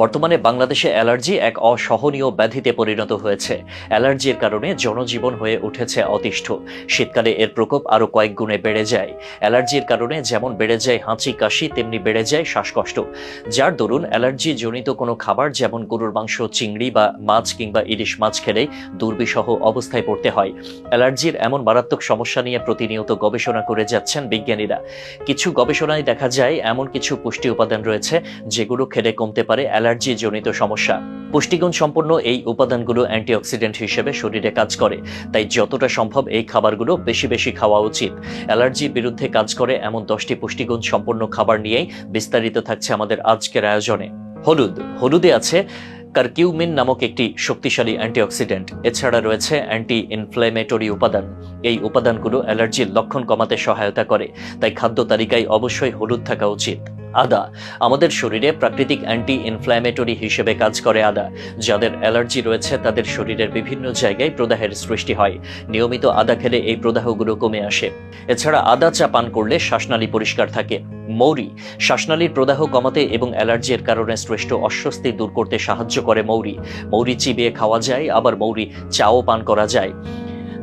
বর্তমানে বাংলাদেশে অ্যালার্জি এক অসহনীয় ব্যাধিতে পরিণত হয়েছে। অ্যালার্জির কারণে জনজীবন হয়ে উঠেছে অতিষ্ঠ। শীতকালে এর প্রকোপ আরও কয়েক গুণে বেড়ে যায়। অ্যালার্জির কারণে যেমন বেড়ে যায় হাঁচি, কাশি, তেমনি বেড়ে যায় শ্বাসকষ্ট। যার দরুন অ্যালার্জি জনিত কোনো খাবার যেমন গরুর মাংস, চিংড়ি বা মাছ কিংবা ইলিশ মাছ খেলে দুর্বিষহ অবস্থায় পড়তে হয়। অ্যালার্জির এমন মারাত্মক সমস্যা নিয়ে প্রতিনিয়ত গবেষণা করে যাচ্ছেন বিজ্ঞানীরা। কিছু গবেষণায় দেখা যায় এমন কিছু পুষ্টি উপাদান রয়েছে যেগুলো খেলে কমতে পারে অ্যালার্জি জনিত সমস্যা। পুষ্টিগুণ সম্পন্ন এই উপাদানগুলো অ্যান্টিঅক্সিডেন্ট হিসেবে শরীরে কাজ করে, তাই যতটা সম্ভব এই খাবারগুলো বেশি বেশি খাওয়া উচিত। অ্যালার্জির বিরুদ্ধে কাজ করে এমন দশটি পুষ্টিগুণ সম্পন্ন খাবার নিয়েই বিস্তারিত থাকছে আমাদের আজকের আয়োজনে। হলুদ, হলুদে আছে কারকিউমিন নামক একটি শক্তিশালী অ্যান্টিঅক্সিডেন্ট, এছাড়া রয়েছে অ্যান্টি ইনফ্লেমেটরি উপাদান। এই উপাদানগুলো অ্যালার্জির লক্ষণ কমাতে সহায়তা করে, তাই খাদ্য তালিকায় অবশ্যই হলুদ থাকা উচিত। আদা। আমাদের শরীরে প্রাকৃতিক অ্যান্টি ইনফ্ল্যামেটরি হিসেবে কাজ করে আদা। যাদের অ্যালার্জি রয়েছে, তাদের শরীরের বিভিন্ন জায়গায় প্রদাহের সৃষ্টি হয়। নিয়মিত আদা খেলে এই প্রদাহগুলো কমে আসে। এছাড়া আদা চা পান করলে শ্বাসনালী পরিষ্কার থাকে। মৌরি। শ্বাসনালীর প্রদাহ কমাতে এবং অ্যালার্জির কারণে সৃষ্ট অস্বস্তি দূর করতে সাহায্য করে মৌরি। মৌরি চিবিয়ে খাওয়া যায়, আবার মৌরি চাও পান করা যায়।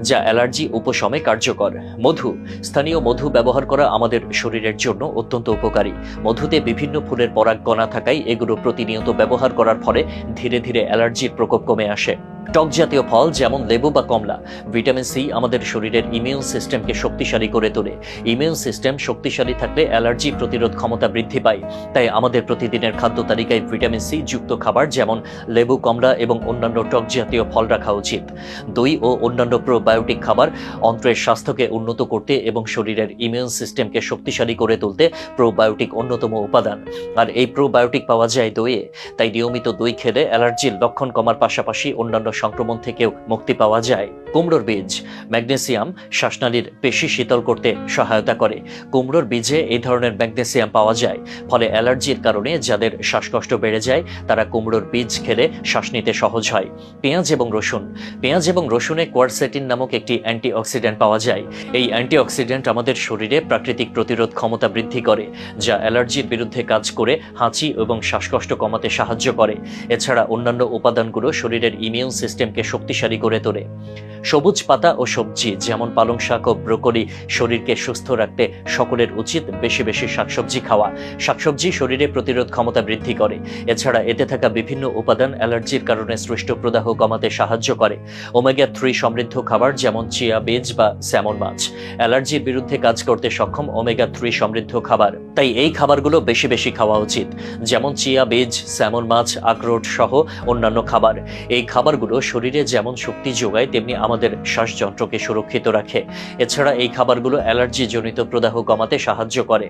যা অ্যালার্জি উপশমে কার্যকর। মধু, স্থানীয় মধু ব্যবহার করা আমাদের শরীরের জন্য অত্যন্ত উপকারী। মধুতে বিভিন্ন ফুলের পরাগ গণা থাকায় এগুলো প্রতিনিয়ত ব্যবহার করার ফলে ধীরে ধীরে অ্যালার্জির প্রকোপ কমে আসে। টক জাতীয় ফল যেমন লেবু বা কমলা, ভিটামিন সি আমাদের শরীরের ইমিউন সিস্টেমকে শক্তিশালী করে তোলে। ইমিউন সিস্টেম শক্তিশালী থাকলে অ্যালার্জি প্রতিরোধ ক্ষমতা বৃদ্ধি পায়। তাই আমাদের প্রতিদিনের খাদ্য তালিকায় ভিটামিন সি যুক্ত খাবার যেমন লেবু, কমলা এবং অন্যান্য টক জাতীয় ফল রাখা উচিত। দই ও অন্যান্য প্রোবায়োটিক খাবার অন্ত্রের স্বাস্থ্যকে উন্নত করতে এবং শরীরের ইমিউন সিস্টেমকে শক্তিশালী করে তুলতে প্রোবায়োটিক অন্যতম উপাদান। আর এই প্রোবায়োটিক পাওয়া যায় দইয়ে। তাই নিয়মিত দই খেলে অ্যালার্জির লক্ষণ কমার পাশাপাশি অন্যান্য সংক্রমণ থেকেও মুক্তি পাওয়া যায়। কুমড়োর বীজ, ম্যাগনেসিয়াম শ্বাসনালীর পেশি শীতল করতে সহায়তা করে। কুমড়োর বীজে এই ধরনের ম্যাগনেসিয়াম পাওয়া যায়, ফলে অ্যালার্জির কারণে যাদের শ্বাসকষ্ট বেড়ে যায়, তারা কুমড়োর বীজ খেলে শ্বাস নিতে সহজ হয়। পেঁয়াজ এবং রসুন, পেঁয়াজ এবং রসুনে কোয়ারসেটিন নামক একটি অ্যান্টিঅক্সিডেন্ট পাওয়া যায়। এই অ্যান্টিঅক্সিডেন্ট আমাদের শরীরে প্রাকৃতিক প্রতিরোধ ক্ষমতা বৃদ্ধি করে, যা অ্যালার্জির বিরুদ্ধে কাজ করে হাঁচি এবং শ্বাসকষ্ট কমাতে সাহায্য করে। এছাড়া অন্যান্য উপাদানগুলো শরীরের ইমিউন সিস্টেমকে শক্তিশালী করে তোলে। সবুজ পাতা ও সবজি যেমন পালং শাক ও ব্রোকলি শরীরকে সুস্থ রাখতে সকলের উচিত বেশি বেশি শাকসবজি খাওয়া। শাকসবজি শরীরে প্রতিরোধ ক্ষমতা বৃদ্ধি করে। এছাড়া এতে থাকা বিভিন্ন উপাদান অ্যালার্জির কারণে সৃষ্ট প্রদাহ কমাতে সাহায্য করে। ওমেগা থ্রি সমৃদ্ধ খাবার যেমন চিয়া, বীজ বা স্যামন মাছ। অ্যালার্জির বিরুদ্ধে কাজ করতে সক্ষম ওমেগা থ্রি সমৃদ্ধ খাবার। তাই এই খাবারগুলো বেশি বেশি খাওয়া উচিত, যেমন চিয়া, বীজ, স্যামন মাছ, আখরোট সহ অন্যান্য খাবার। এই খাবারগুলো শরীরে যেমন শক্তি যোগায়, তেমনি আমাদের শ্বাসযন্ত্রকে সুরক্ষিত রাখে। এছাড়া এই খাবারগুলো অ্যালার্জি জনিত প্রদাহ কমাতে সাহায্য করে।